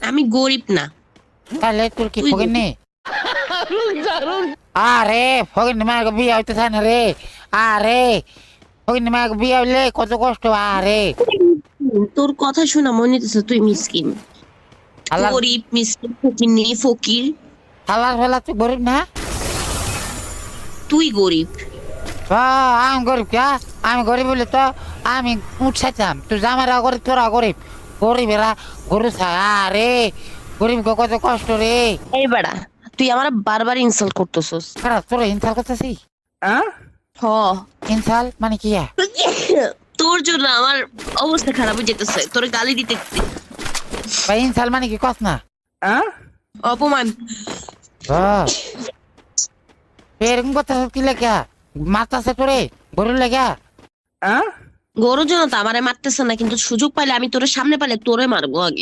আমি গরিব না। তাহলে তোর কি তুই ফকির নি? আরে ফকির মাকে বিয়ে হইতে চায় না রে। আরে ফকির মাকে বিয়ে হইলে কত কষ্ট আরে। তোর কথা শোনা মনে হইতেছে তুই মিসকিন। গরিব মিসকিন ফকির নেই ফকির। আল্লাহ ফেলা তুই গরিব না? তুই গরিব। আহ, আমি গরিব কে? আমি গরিব বলে তো আমি উঠছাইতাম তুই জামারা গরিব তোরা গরিব। গরিবেরা গরু খায় রে গরিব কত কষ্ট রে। এই বেড়া তুই আমার বারবার ইনসাল্ট করতেছস। খারাপ তোরা ইনসাল করতেছি? হ। ইনসাল মানে কি তোর জন্য আমার অবস্থা খারাপ হয়ে যেতেছে তোর গালি দিতে। ভাই ইনসাল মানে কি? কস না। অপমান। এরকম করতেছ কি লেখা মারতাছে তোরে গরু লেখা গরুর জন্য তো আমারে মারতেছে না, কিন্তু সুযোগ পাইলে আমি তোর সামনে পাইলে তোরে মারবো আগে।